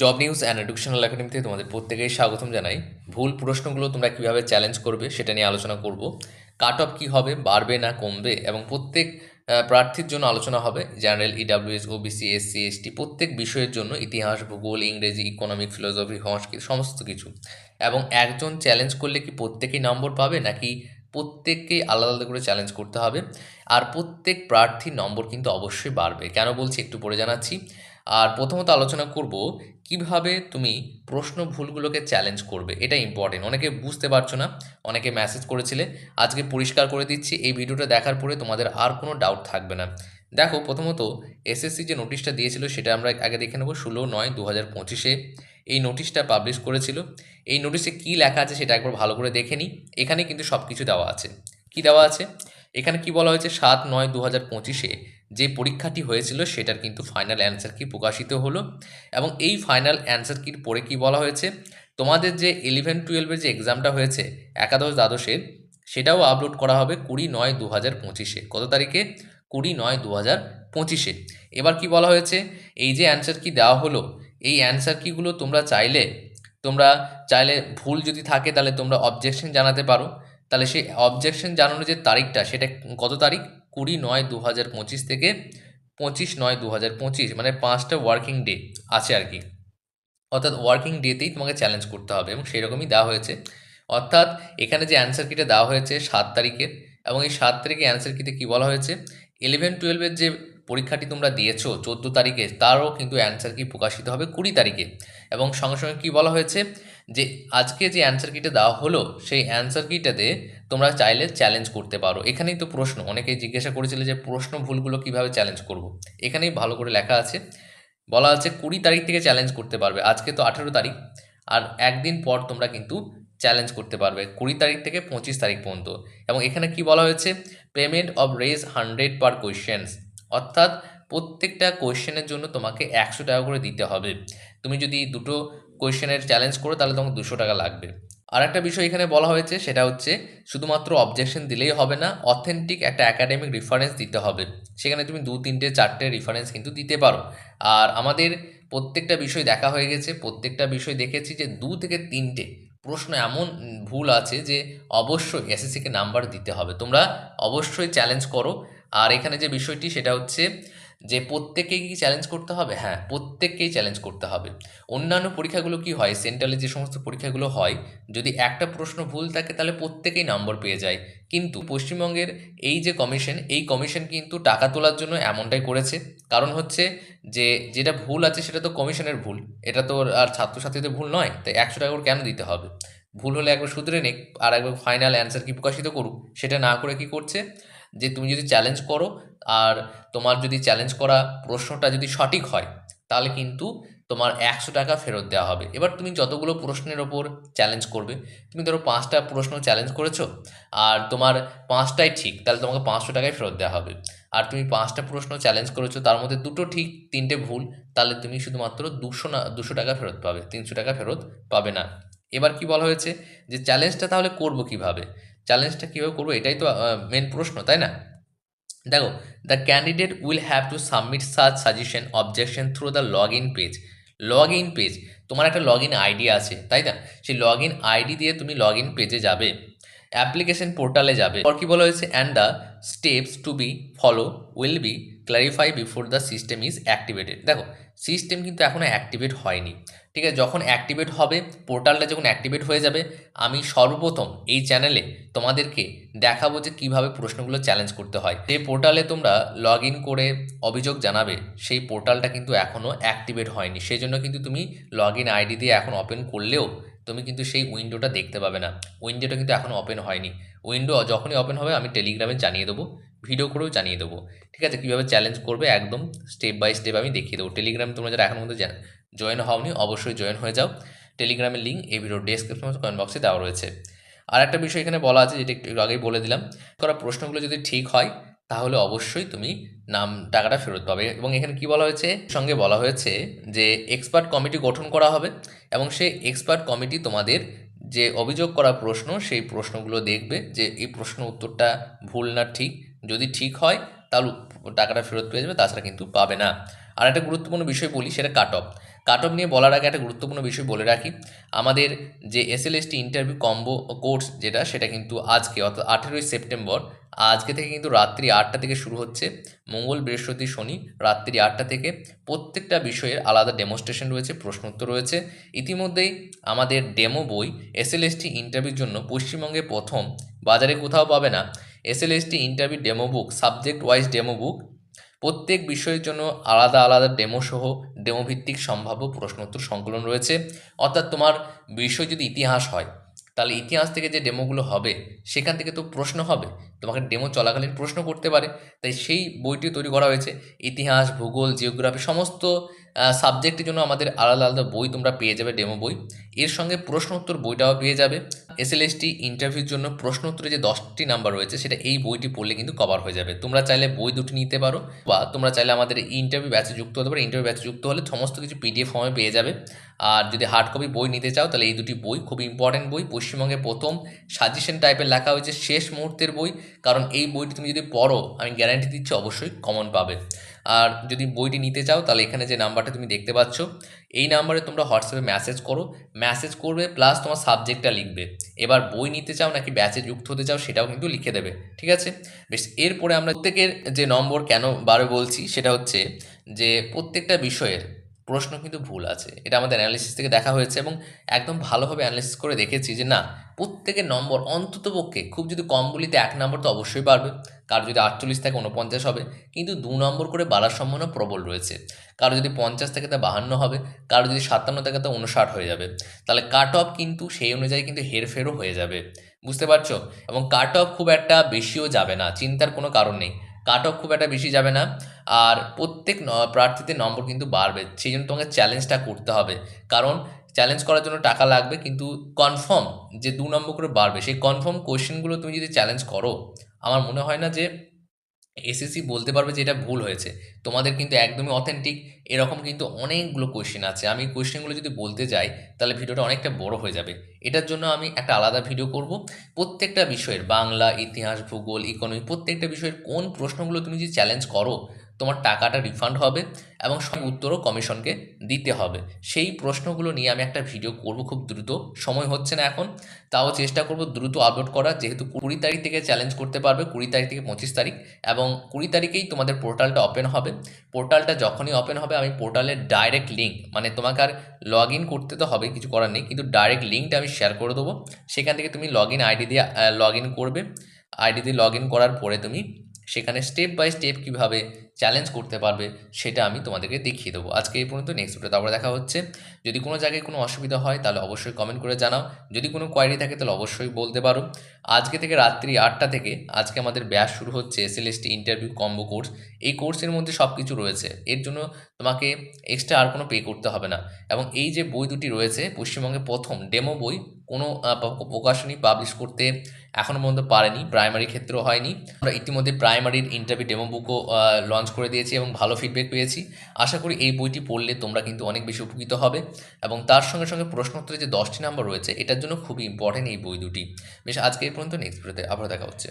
Job news and educational থেকে তোমাদের প্রত্যেকেই স্বাগতম জানাই। ভুল প্রশ্নগুলো তোমরা কীভাবে চ্যালেঞ্জ করবে সেটা নিয়ে আলোচনা করব। কাট অফ কী হবে, বাড়বে না কমবে এবং প্রত্যেক প্রার্থীর জন্য আলোচনা হবে। General EWS OBC SC ST প্রত্যেক বিষয়ের জন্য ইতিহাস, ভূগোল, ইংরেজি ইকোনমিক ফিলোসফি সংস্কৃত সমস্ত কিছু। এবং একজন চ্যালেঞ্জ করলে কি প্রত্যেকেই নম্বর পাবে নাকি প্রত্যেককেই আলাদা আলাদা করে চ্যালেঞ্জ করতে হবে? আর প্রত্যেক প্রার্থীর নম্বর কিন্তু অবশ্যই বাড়বে। কেন বলছি একটু পরে জানাচ্ছি। আর প্রথমত আলোচনা করব কীভাবে তুমি প্রশ্ন ভুলগুলোকে চ্যালেঞ্জ করবে, এটা ইম্পর্টেন্ট অনেকে বুঝতে পারছ না, অনেকে মেসেজ করেছিলে, আজকে পরিষ্কার করে দিচ্ছি, এই ভিডিওটা দেখার পরে তোমাদের আর কোনো ডাউট থাকবে না। দেখো, প্রথমত এসএসসি যে নোটিশটা দিয়েছিল, সেটা আমরা আগে দেখে নেব, ষোলো নয় দু হাজার পঁচিশে। এই নোটিশটা পাবলিশ করেছিল। এই নোটিশে কী লেখা আছে সেটা একবার ভালো করে দেখে নিই। এখানে কিন্তু সব কিছু দেওয়া আছে। কি দেওয়া আছে? এখানে কি বলা হয়েছে? সাত নয় দু হাজার পঁচিশে। যে পরীক্ষাটি হয়েছিল সেটার কিন্তু ফাইনাল অ্যান্সার কি প্রকাশিত হলো এবং এই ফাইনাল অ্যান্সার কির পরে কি বলা হয়েছে? তোমাদের যে ইলেভেন টুয়েলভের যে এক্সামটা হয়েছে একাদশ দ্বাদশের, সেটাও আপলোড করা হবে কুড়ি নয় দু হাজার পঁচিশে। কত তারিখে? কুড়ি নয় দু হাজার পঁচিশে। এবার কি বলা হয়েছে? এই যে অ্যান্সার কি দেওয়া হলো, এই অ্যান্সার কিগুলো তোমরা চাইলে তোমরা চাইলে ভুল যদি থাকে তাহলে তোমরা অবজেকশন জানাতে পারো। তাহলে সেই অবজেকশন জানানোর যে তারিখটা, সেটা কত তারিখ? কুড়ি নয় দু হাজার পঁচিশ থেকে পঁচিশ নয় দু হাজার পঁচিশ মানে পাঁচটা ওয়ার্কিং ডে আছে আর কি। অর্থাৎ ওয়ার্কিং ডেতেই তোমাকে চ্যালেঞ্জ করতে হবে এবং সেই রকমই দেওয়া হয়েছে। অর্থাৎ এখানে যে অ্যান্সার কিটা দেওয়া হয়েছে সাত তারিখের এবং এই সাত তারিখে অ্যান্সার কিতে কী বলা হয়েছে? ইলেভেন টুয়েলভের যে পরীক্ষাটি তোমরা দিয়েছ চোদ্দ তারিখে, তারও কিন্তু অ্যান্সার কি প্রকাশিত হবে কুড়ি তারিখে। এবং সঙ্গে সঙ্গে কী বলা হয়েছে? যে আজকে যে অ্যান্সার কিটা দেওয়া হলো, সেই অ্যান্সার কিটাতে তোমরা চাইলে চ্যালেঞ্জ করতে পারো। এখানেই তো প্রশ্ন। অনেকেই জিজ্ঞাসা করেছিল যে প্রশ্ন ভুলগুলো কীভাবে চ্যালেঞ্জ করব? এখানেই ভালো করে লেখা আছে। বলা আছে কুড়ি তারিখ থেকে চ্যালেঞ্জ করতে পারবে। আজকে তো আঠেরো তারিখ। আর একদিন পর তোমরা কিন্তু চ্যালেঞ্জ করতে পারবে। কুড়ি তারিখ থেকে পঁচিশ তারিখ পর্যন্ত। এবং এখানে কি বলা হয়েছে? পেমেন্ট অফ রেজ হান্ড্রেড পার কোয়েশ্চেন্স অর্থাৎ প্রত্যেকটা কোয়েশ্চেনের জন্য তোমাকে একশো টাকা করে দিতে হবে। তুমি যদি দুটো কোয়েশ্চেনের চ্যালেঞ্জ করো তাহলে তোমাকে দুশো টাকা লাগবে। আর একটা বিষয় এখানে বলা হয়েছে, সেটা হচ্ছে শুধুমাত্র অবজেকশন দিলেই হবে না অথেন্টিক একটা একাডেমিক রেফারেন্স দিতে হবে। সেখানে তুমি দু, তিনটে, চারটে রেফারেন্স কিন্তু দিতে পারো। আর আমাদের প্রত্যেকটা বিষয় দেখা হয়ে গেছে, প্রত্যেকটা বিষয় দেখেছি যে দু থেকে তিনটে প্রশ্ন এমন ভুল আছে যে অবশ্যই এসএসসিকে নাম্বার দিতে হবে। তোমরা অবশ্যই চ্যালেঞ্জ করো। আর এখানে যে বিষয়টি, সেটা হচ্ছে যে প্রত্যেককেই কি চ্যালেঞ্জ করতে হবে? হ্যাঁ প্রত্যেককেই চ্যালেঞ্জ করতে হবে। অন্যান্য পরীক্ষাগুলো কি হয়? সেন্ট্রালে যে সমস্ত পরীক্ষাগুলো হয়, যদি একটা প্রশ্ন ভুল থাকে, তাহলে প্রত্যেকেই নম্বর পেয়ে যায়। কিন্তু পশ্চিমবঙ্গের এই যে কমিশন এই কমিশন কিন্তু টাকা তোলার জন্য এমনটাই করেছে। কারণ হচ্ছে যে, যেটা ভুল আছে, সেটা তো কমিশনের ভুল। এটা তো আর ছাত্রছাত্রীদের ভুল নয়। তাই একশো টাকা করে কেন দিতে হবে? ভুল হলে একবার শুধরে নেক, আর একবার ফাইনাল অ্যান্সার কি প্রকাশিত করুক, সেটা না করে কি করছে? যে তুমি যদি চ্যালেঞ্জ করো আর তোমার যদি চ্যালেঞ্জ করা প্রশ্নটা যদি সঠিক হয়, তাহলে কিন্তু তোমার একশো টাকা ফেরত দেওয়া হবে। এবার তুমি যতগুলো প্রশ্নের ওপর চ্যালেঞ্জ করবে, তুমি ধরো পাঁচটা প্রশ্ন চ্যালেঞ্জ করেছ, আর তোমার পাঁচটাই ঠিক, তাহলে তোমাকে পাঁচশো টাকায় ফেরত দেওয়া হবে। আর তুমি পাঁচটা প্রশ্ন চ্যালেঞ্জ করেছ, তার মধ্যে দুটো ঠিক, তিনটে ভুল, তাহলে তুমি শুধুমাত্র দুশো না, দুশো টাকা ফেরত পাবে, তিনশো টাকা ফেরত পাবে না। এবার কি বলা হয়েছে যে চ্যালেঞ্জটা তাহলে করব কীভাবে? চ্যালেঞ্জটা কীভাবে করব, এটাই তো মেন প্রশ্ন, তাই না? দেখো the candidate will have to submit such suggestion objection through the log in page log in page তোমার একটা লগ ইন আইডি আছে, তাই না? সেই লগ ইন আইডি দিয়ে তুমি লগ ইন পেজে যাবে অ্যাপ্লিকেশন পোর্টালে যাবে। পর কী বলা হয়েছে? And the steps to be follow will be clarify before the system is activated দেখো সিস্টেম কিন্তু এখনও অ্যাক্টিভেট হয়নি। ঠিক আছে, যখন অ্যাক্টিভেট হবে পোর্টালটা যখন অ্যাক্টিভেট হয়ে যাবে, আমি সর্বপ্রথম এই চ্যানেলে তোমাদেরকে দেখাবো যে কীভাবে প্রশ্নগুলো চ্যালেঞ্জ করতে হয়। যে পোর্টালে তোমরা লগ করে অভিযোগ জানাবে, সেই পোর্টালটা কিন্তু এখনও অ্যাক্টিভেট হয়নি। সেই জন্য কিন্তু তুমি লগ আইডি দিয়ে এখন ওপেন করলেও তুমি কিন্তু সেই উইন্ডোটা দেখতে পাবে না। উইন্ডোটা কিন্তু এখনও ওপেন হয়নি। উইন্ডো যখনই ওপেন হবে, আমি টেলিগ্রামে জানিয়ে দেবো। ভিডিও করেও জানিয়ে দেবো। ঠিক আছে? কীভাবে চ্যালেঞ্জ করবে একদম স্টেপ বাই স্টেপ আমি দেখিয়ে দেবো। টেলিগ্রামে তোমরা যারা এখন মধ্যে জয়েন হওনি, অবশ্যই জয়েন হয়ে যাও। টেলিগ্রামের লিঙ্ক এই ভিডিও ডেসক্রিপশন কমেন্ট বক্সে দেওয়া রয়েছে। আর একটা বিষয় এখানে বলা আছে যেটা একটু আগেই বলে দিলাম। করা প্রশ্নগুলো যদি ঠিক হয়, তাহলে অবশ্যই তুমি নাম, টাকাটা ফেরত পাবে। এবং এখানে কি বলা হয়েছে? সঙ্গে বলা হয়েছে যে এক্সপার্ট কমিটি গঠন করা হবে এবং সেই এক্সপার্ট কমিটি তোমাদের যে অভিযোগ করা প্রশ্ন, সেই প্রশ্নগুলো দেখবে যে এই প্রশ্ন উত্তরটা ভুল না ঠিক। যদি ঠিক হয়, তাহলে টাকাটা ফেরত পেয়ে যাবে, তাছাড়া কিন্তু পাবে না। আর একটা গুরুত্বপূর্ণ বিষয় বলি, সেটা কাট অফ কাট অফ নিয়ে বলার আগে একটা গুরুত্বপূর্ণ বিষয় বলে রাখি। আমাদের যে S L ST interview combo course যেটা, সেটা কিন্তু আজকে, অর্থাৎ আঠেরোই সেপ্টেম্বর, আজকে থেকে কিন্তু রাত্রি আটটা থেকে শুরু হচ্ছে। মঙ্গল বৃহস্পতি শনি রাত্রি আটটা থেকে। প্রত্যেকটা বিষয়ের আলাদা ডেমোস্ট্রেশন রয়েছে, প্রশ্নোত্তর রয়েছে। ইতিমধ্যেই আমাদের ডেমো বই এস এল এসটি ইন্টারভিউর জন্য পশ্চিমবঙ্গে প্রথম, বাজারে কোথাও পাবে না। S L ST interview demo book subject wise demo book প্রত্যেক বিষয়ের জন্য আলাদা আলাদা ডেমো সহ ডেমো ভিত্তিক সম্ভাব্য প্রশ্নোত্তর সংকলন রয়েছে। অর্থাৎ তোমার বিষয় যদি ইতিহাস হয়, তাহলে ইতিহাস থেকে যে ডেমোগুলো হবে, সেখান থেকে তো প্রশ্ন হবে। তোমাকে ডেমো চলাকালীন প্রশ্ন করতে পারে। তাই সেই বইটি তৈরি করা হয়েছে। ইতিহাস, ভূগোল জিওগ্রাফি সমস্ত সাবজেক্টের জন্য আমাদের আলাদা আলাদা বই তোমরা পেয়ে যাবে ডেমো বই। এর সঙ্গে প্রশ্ন উত্তর বইটাও পেয়ে যাবে। এস এল এসটি ইন্টারভিউর জন্য প্রশ্ন উত্তরে যে দশটি নাম্বার রয়েছে, সেটা এই বইটি পড়লে কিন্তু কভার হয়ে যাবে। তোমরা চাইলে বই দুটি নিতে পারো, বা তোমরা চাইলে আমাদের ইন্টারভিউ ব্যাচে যুক্ত হতে পারো। ইন্টারভিউ ব্যাচে যুক্ত হলে সমস্ত কিছু পিডিএফ ফর্মে পেয়ে যাবে। আর যদি হার্ড কপি বই নিতে চাও, তাহলে এই দুটি বই খুবই ইম্পর্টেন্ট বই। পশ্চিমবঙ্গে প্রথম সাজেশন টাইপের লেখা হয়েছে শেষ মুহূর্তের বই। কারণ এই বইটি তুমি যদি পড়ো, আমি গ্যারান্টি দিচ্ছি অবশ্যই কমন পাবে। আর যদি বইটি নিতে চাও, তাহলে এখানে যে নাম্বারটা তুমি দেখতে পাচ্ছ, এই নাম্বারে তোমরা হোয়াটসঅ্যাপে ম্যাসেজ করো। ম্যাসেজ করবে প্লাস তোমার সাবজেক্টটা লিখবে। এবার বই নিতে চাও নাকি ব্যাচে যুক্ত হতে চাও, সেটাও কিন্তু লিখে দেবে, ঠিক আছে? বেশ, এরপরে আমরা প্রত্যেকের যে নম্বর কেন বারে বলছি, সেটা হচ্ছে যে প্রত্যেকটা বিষয়ের প্রশ্ন কিন্তু ভুল আছে। এটা আমাদের অ্যানালিসিস থেকে দেখা হয়েছে এবং একদম ভালোভাবে অ্যানালিসিস করে দেখেছি যে না, প্রত্যেকের নম্বর অন্ততপক্ষে খুব যদি কম বলিতে এক নম্বর তো অবশ্যই পারবে কারও যদি আটচল্লিশ থেকে উনপঞ্চাশ হবে, কিন্তু দু নম্বর করে বাড়ার সম্ভাবনা প্রবল রয়েছে। কারও যদি পঞ্চাশ থেকে তা বাহান্ন হবে, কারও যদি সাতান্ন থেকে তা উনষাট হয়ে যাবে। তাহলে কাট অফ কিন্তু সেই অনুযায়ী কিন্তু হেরফেরও হয়ে যাবে। বুঝতে পারছ? এবং কাট অফ খুব একটা বেশিও যাবে না, চিন্তার কোনো কারণ নেই। কাট অফ খুব একটা বেশি যাবে না। আর প্রত্যেক প্রার্থীদের নম্বর কিন্তু বাড়বে। সেই জন্য তোমাকে চ্যালেঞ্জটা করতে হবে। কারণ চ্যালেঞ্জ করার জন্য টাকা লাগবে, কিন্তু কনফার্ম যে দু নম্বর করে বাড়বে। সেই কনফার্ম কোয়েশ্চেনগুলো তুমি যদি চ্যালেঞ্জ করো, আমার মনে হয় না যে এসএসসি বলতে পারবে যে এটা ভুল হয়েছে। তোমাদের কিন্তু একদমই অথেন্টিক এরকম কিন্তু অনেকগুলো কোয়েশ্চেন আছে। আমি কোয়েশ্চেনগুলো যদি বলতে যাই, তাহলে ভিডিওটা অনেকটা বড় হয়ে যাবে। এটার জন্য আমি একটা আলাদা ভিডিও করব। প্রত্যেকটা বিষয়ের বাংলা, ইতিহাস, ভূগোল ইকোনমি প্রত্যেকটা বিষয়ের কোন প্রশ্নগুলো তুমি যদি চ্যালেঞ্জ করো তোমার টাকাটা রিফান্ড হবে এবং সব উত্তরও কমিশনকে দিতে হবে। সেই প্রশ্নগুলো নিয়ে আমি একটা ভিডিও করব খুব দ্রুত। সময় হচ্ছে না এখন। তাও চেষ্টা করব দ্রুত আপলোড করার। যেহেতু কুড়ি তারিখ থেকে চ্যালেঞ্জ করতে পারবে, কুড়ি তারিখ থেকে পঁচিশ তারিখ এবং কুড়ি তারিখেই তোমাদের পোর্টালটা ওপেন হবে। পোর্টালটা যখনই ওপেন হবে, আমি পোর্টালের ডাইরেক্ট লিঙ্ক মানে তোমাকে আর লগ ইন করতে তো হবে, কিছু করার নেই। কিন্তু ডাইরেক্ট লিঙ্কটা আমি শেয়ার করে দেবো। সেখান থেকে তুমি লগ ইন আইডি দিয়ে লগ ইন করবে। আইডি দিয়ে লগ ইন করার পরে তুমি সেখানে স্টেপ বাই স্টেপ কীভাবে চ্যালেঞ্জ করতে পারবে, সেটা আমি তোমাদেরকে দেখিয়ে দেবো। আজকে এই পর্যন্ত নেক্সট ভিডিও তারপরে দেখা হচ্ছে। যদি কোনো জায়গায় কোনো অসুবিধা হয়, তাহলে অবশ্যই কমেন্ট করে জানাও। যদি কোনো কোয়ারি থাকে, তাহলে অবশ্যই বলতে পারো। আজকে থেকে রাত্রি আটটা থেকে, আজকে আমাদের ব্যাস শুরু হচ্ছে S L ST interview combo course এই কোর্সের মধ্যে সব কিছু রয়েছে। এর জন্য তোমাকে এক্সট্রা আর কোনো পে করতে হবে না। এবং এই যে বই দুটি রয়েছে, পশ্চিমবঙ্গে প্রথম ডেমো বই, কোনো প্রকাশনী পাবলিশ করতে এখনও পর্যন্ত পারেনি প্রাইমারি ক্ষেত্রেও হয়নি। আমরা ইতিমধ্যে প্রাইমারির ইন্টারভিউ ডেমো বুকও লঞ্চ করে দিয়েছি এবং ভালো ফিডব্যাক পেয়েছি। আশা করি এই বইটি পড়লে তোমরা কিন্তু অনেক বেশি উপকৃত হবে। এবং তার সঙ্গে সঙ্গে প্রশ্নোত্তরে যে দশটি নাম্বার রয়েছে, এটার জন্য খুবই ইম্পর্টেন্ট এই বই দুটি। বেশ, আজকে এই পর্যন্ত নেক্সট ভিডিওতে আবার দেখা হচ্ছে।